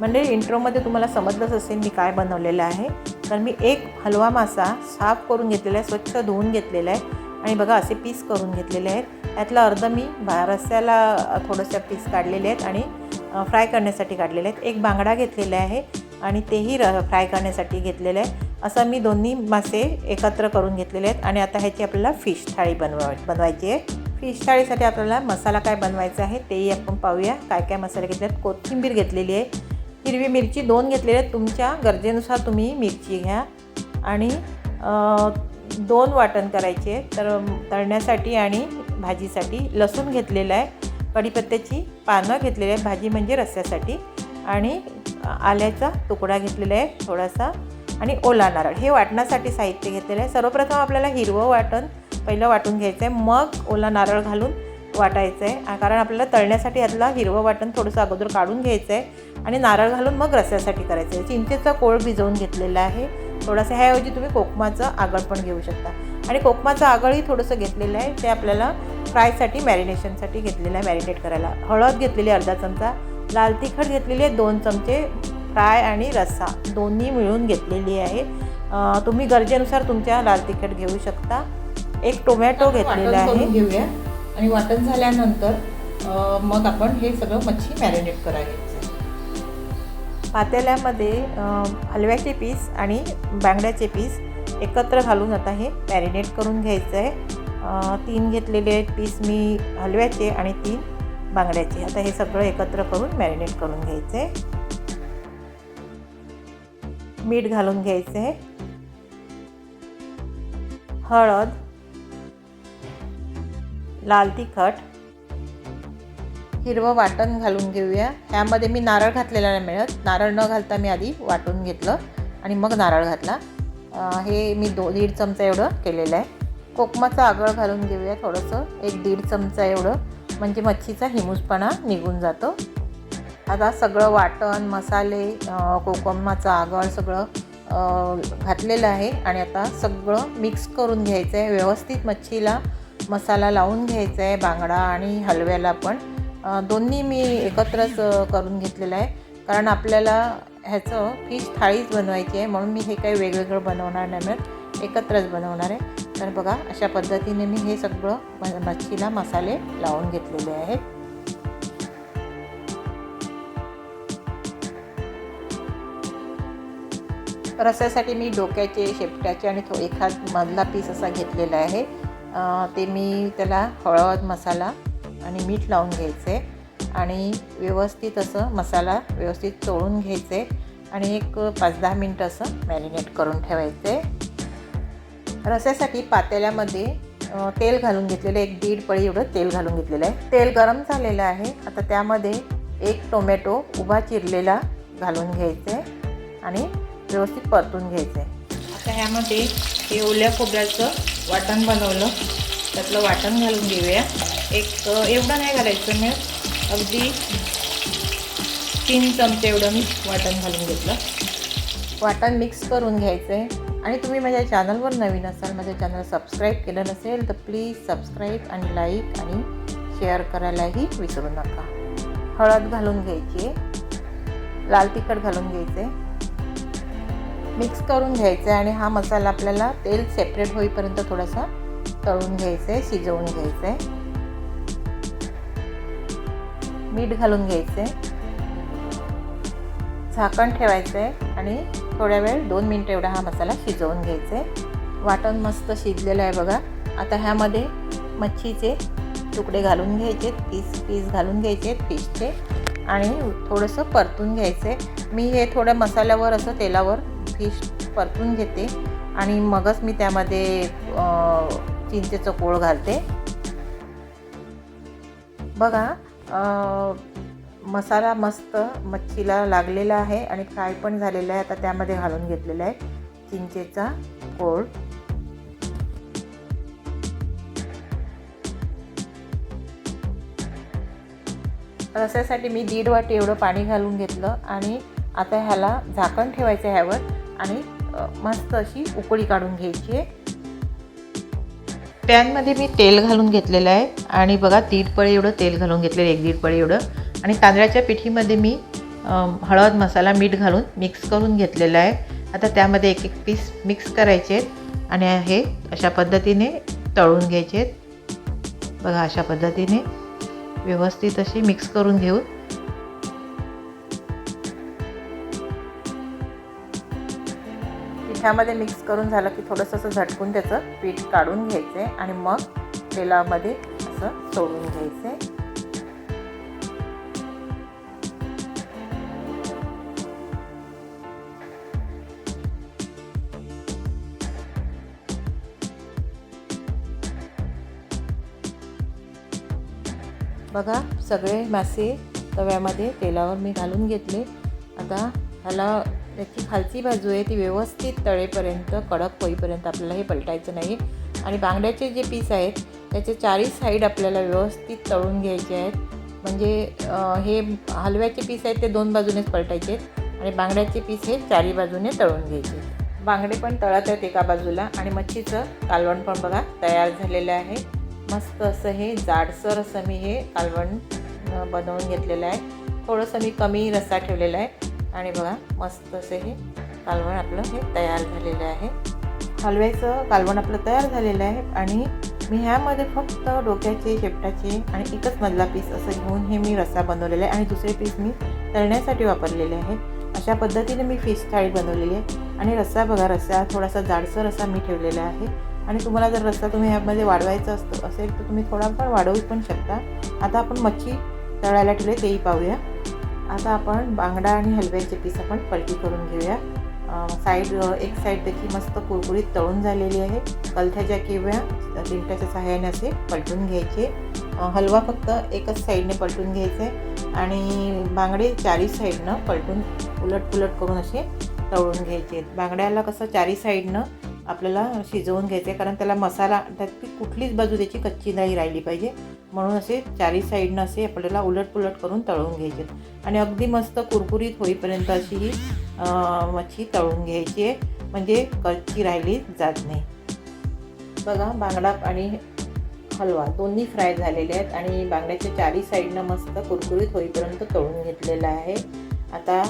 म्हणजे इंट्रोमध्ये तुम्हाला समजलंच असेल मी काय बनवलेलं आहे. तर मी एक हलवा मासा साफ करून घेतलेला आहे स्वच्छ धुवून घेतलेला आहे आणि बघा असे पीस करून घेतलेले आहेत. त्यातलं अर्ध मी रस्त्याला थोडंसं पीस काढलेले आहेत आणि फ्राय करण्यासाठी काढलेले आहेत. एक बांगडा घेतलेला आहे आणि तेही र फ्राय करण्यासाठी घेतलेलं आहे असं मी दोन्ही मासे एकत्र करून घेतलेले आहेत आणि आता ह्याची आपल्याला फिश थाळी बनवा बनवायची आहे. फिश थाळीसाठी आपल्याला मसाला काय बनवायचा आहे तेही आपण पाहूया. काय काय मसाले घेतले आहेत कोथिंबीर घेतलेली आहे. हिरवी मिरची दोन घेतलेले आहेत. तुमच्या गरजेनुसार तुम्ही मिरची घ्या. आणि दोन वाटण करायचे तर तळण्यासाठी आणि भाजीसाठी लसूण घेतलेलं आहे. कढीपत्त्याची पानं घेतलेली आहे भाजी म्हणजे रस्स्यासाठी आणि आल्याचा तुकडा घेतलेला आहे थोडासा. आणि ओला नारळ. हे वाटण्यासाठी साहित्य घेतलेलं आहे. सर्वप्रथम आपल्याला हिरवं वाटण पहिलं वाटून घ्यायचं आहे. मग ओला नारळ घालून वाटायचं आहे कारण आपल्याला तळण्यासाठी यातला हिरवं वाटण थोडंसं अगोदर काढून घ्यायचं आहे आणि नारळ घालून मग रस्स्यासाठी करायचं आहे चिंचेचा कोळ भिजवून घेतलेला आहे. थोडासा ह्याऐवजी तुम्ही कोकमाचं आगळ पण घेऊ शकता. आणि कोकमाचं आगळही थोडंसं घेतलेलं आहे. ते आपल्याला फ्रायसाठी मॅरिनेशनसाठी घेतलेलं आहे मॅरिनेट करायला. हळद घेतलेली आहे अर्धा चमचा लाल तिखट घेतलेली आहे दोन चमचे फ्राय आणि रस्सा. दोन्ही मिळून घेतलेली आहे. तुम्ही गरजेनुसार तुमच्या लाल तिखट घेऊ शकता. एक टोमॅटो घेतलेला आहे. घेऊया. आणि वाटण झाल्यानंतर मग आपण हे सगळं मच्छी मॅरिनेट करायचं पातेल्यामध्ये हलव्याचे पीस आणि बांगड्याचे पीस एकत्र घालून आता हे मॅरिनेट करून घ्यायचं आहे तीन घेतलेले आहेत पीस मी हलव्याचे आणि तीन बांगड्याचे. आता हे सगळं एकत्र करून मॅरिनेट करून घ्यायचं आहे मीठ घालून घ्यायचं आहे हळद लाल तिखट. हिरवं वाटण घालून घेऊया. ह्यामध्ये मी नारळ घातलेला नाही मिळत. नारळ न घालता मी आधी वाटून घेतलं आणि मग नारळ घातला. हे मी दो दीड चमचा एवढं केलेलं आहे. कोकमाचं आगळ घालून घेऊया थोडंसं. एक दीड चमचा एवढं. म्हणजे मच्छीचा हिमूसपणा निघून जातो. आता सगळं वाटण मसाले कोकमाचं आगळ सगळं घातलेलं आहे. आणि आता सगळं मिक्स करून घ्यायचं आहे. व्यवस्थित मच्छीला मसाला लावून घ्यायचा आहे बांगडा आणि हलव्याला पण. दोन्ही मी एकत्रच करून घेतलेलं आहे. कारण आपल्याला ह्याचं फिश थाळीच बनवायची आहे म्हणून मी हे काही वेगवेगळं बनवणार नाही मिळत एकत्रच बनवणार आहे. तर बघा अशा पद्धतीने मी हे सगळं म- मच्छीला मसाले लावून घेतलेले आहेत. रस्यासाठी मी डोक्याचे शेपट्याचे आणि तो एखाद मधला पीस असा घेतलेला आहे. ते मी त्याला हळद मसाला आणि मीठ लावून घ्यायचे आणि व्यवस्थित असं मसाला व्यवस्थित चोळून घ्यायचे आणि एक पाच दहा मिनटं असं मॅरिनेट करून ठेवायचे. रस्यासाठी पातेल्यामध्ये तेल घालून घेतलेलं आहे. एक दीड पळी एवढं तेल घालून घेतलेलं आहे. तेल गरम झालेलं आहे. आता त्यामध्ये एक टोमॅटो उभा चिरलेला घालून घ्यायचे आणि व्यवस्थित परतून घ्यायचे. आता ह्यामध्ये हे ओल्या खोबऱ्याचं वाटण बनवलं. त्यातलं वाटण घालून घेऊया. एक एवढं नाही घालायचं मी. अगदी तीन चमचे एवढं मी वाटण घालून घेतलं. वाटण मिक्स करून घ्यायचं आहे. आणि तुम्ही माझ्या चॅनलवर नवीन असाल माझ्या चॅनल सबस्क्राईब केलं नसेल तर प्लीज सबस्क्राईब आणि लाईक आणि शेअर करायलाही विसरू नका. हळद घालून घ्यायची आहे. लाल तिखट घालून घ्यायचे मिक्स करून घ्यायचं आहे आणि हा मसाला आपल्याला तेल सेपरेट होईपर्यंत थोडासा तळून घ्यायचं आहे शिजवून घ्यायचं आहे. मीठ घालून घ्यायचं आहे. झाकण ठेवायचं आहे आणि थोड्या वेळ दोन मिनटं एवढा हा मसाला शिजवून घ्यायचा आहे. वाटण मस्त शिजलेलं आहे बघा. आता ह्यामध्ये मच्छीचे तुकडे घालून घ्यायचे पीस पीस घालून घ्यायचे फिशचे आणि थोडंसं परतून घ्यायचं आहे. मी हे थोडं मसाल्यावर असं तेलावर फिश परतून घेते आणि मगच मी त्यामध्ये चिंचेचं कोळ घालते. बघा मसाला मस्त मच्छीला लागलेला आहे आणि फ्राय पण झालेला आहे. आता त्यामध्ये घालून घेतलेला आहे चिंचेचा कोळ. रस्यासाठी मी दीड वाटी एवढं पाणी घालून घेतलं आणि आता ह्याला झाकण ठेवायचं ह्यावर. आणि मस्त अशी उकळी काढून घ्यायची आहे. पॅनमध्ये मी तेल घालून घेतलेलं आहे आणि बघा दीड पळे एवढं तेल घालून घेतलेलं एक दीड पळे एवढं. आणि तांदळाच्या पिठीमध्ये मी हळद मसाला मीठ घालून मिक्स करून घेतलेलं आहे. आता त्यामध्ये एक एक पीस मिक्स करायचे आहेत आणि हे अशा पद्धतीने तळून घ्यायचे आहेत. बघा अशा पद्धतीने व्यवस्थित अशी मिक्स करून घेऊ पिठामध्ये मिक्स करून झालं की थोडंसं असं झटकून त्याचं पीठ काढून घ्यायचं आहे आणि मग तेलामध्ये असं सोडून घ्यायचं. आहे बघा सगळे मासे तव्यामध्ये तेलावर मी घालून घेतले. आता ह्याला त्याची खालची बाजू आहे ती व्यवस्थित तळेपर्यंत कडक होईपर्यंत आपल्याला हे पलटायचं नाही. आणि बांगड्याचे जे पीस आहेत त्याचे चारही साईड आपल्याला व्यवस्थित तळून घ्यायचे आहेत. म्हणजे हे हलव्याचे पीस आहेत ते दोन बाजूनेच पलटायचे आहेत. आणि बांगड्याचे पीस हे चारही बाजूने तळून घ्यायचे बांगडे पण तळत आहेत एका बाजूला. आणि मच्छीचं कालवण पण बघा तयार झालेलं आहे. मस्त असं हे जाडसर असं मी हे कालवण बनवून घेतलेलं आहे. थोडंसं मी कमी रस्सा ठेवलेला आहे. आणि बघा मस्त असं हे कालवण आपलं हे तयार झालेलं आहे. हलव्याचं कालवण आपलं तयार झालेलं आहे आणि मी ह्यामध्ये फक्त डोक्याचे शेपटाचे आणि एकच मधला पीस असं घेऊन हे मी रस्सा बनवलेला आहे आणि दुसरे पीस मी तळण्यासाठी वापरलेले आहे. अशा पद्धतीने मी फिश थाळी बनवलेली आहे. आणि रस्सा बघा रस्सा थोडासा जाडसर असा मी ठेवलेला आहे. आणि तुम्हाला जर रस्सा तुम्ही ह्यामध्ये वाढवायचा असतो असेल तर तुम्ही थोडा पण वाढवू पण शकता. आता आपण मच्छी तळायला ठेवले तेही पाहूया. आता आपण बांगडा आणि हलव्याचे पीस आपण पलटी करून घेऊया. साईड एक साईड त्याची मस्त कुरकुरीत तळून झालेली आहे. कलथ्याच्या किंवा लिमट्याच्या सहाय्याने असे पलटून घ्यायचे. हलवा फक्त एकच साईडने पलटून घ्यायचे आहे आणि बांगडे चारी साईडनं पलटून उलट पुलट करून असे तळून घ्यायचे बांगड्याला कसं चारी साईडनं आपल्याला शिजवून घ्यायचं आहे कारण त्याला मसाला त्यात कुठलीच बाजू त्याची कच्ची नाही राहिली पाहिजे. म्हणून असे चारी साईडनं असे आपल्याला उलटपुलट करून तळून घ्यायचे. आणि अगदी मस्त कुरकुरीत होईपर्यंत अशी ही मच्छी तळून घ्यायची आहे. म्हणजे कच्ची राहिली जात नाही. बघा बांगडा आणि हलवा दोन्ही फ्राय झालेले आहेत आणि बांगड्याच्या चारी साईडनं मस्त कुरकुरीत होईपर्यंत तळून घेतलेलं आहे. आता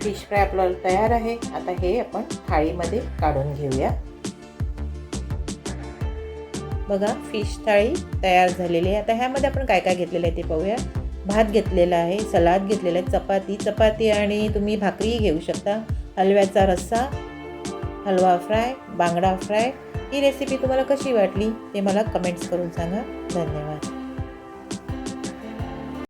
फिश फ्राय आपल्याला तयार आहे. आता हे आपण थाळीमध्ये काढून घेऊया. बघा फिश थाळी तयार झालेली आहे. आता ह्यामध्ये आपण काय काय घेतलेलं आहे ते पाहूया. भात घेतलेला आहे सलाद घेतलेला आहे चपाती चपाती आणि तुम्ही भाकरीही घेऊ शकता. हलव्याचा रस्सा हलवा फ्राय बांगडा फ्राय. ही रेसिपी तुम्हाला कशी वाटली ते मला कमेंट्स करून सांगा. धन्यवाद.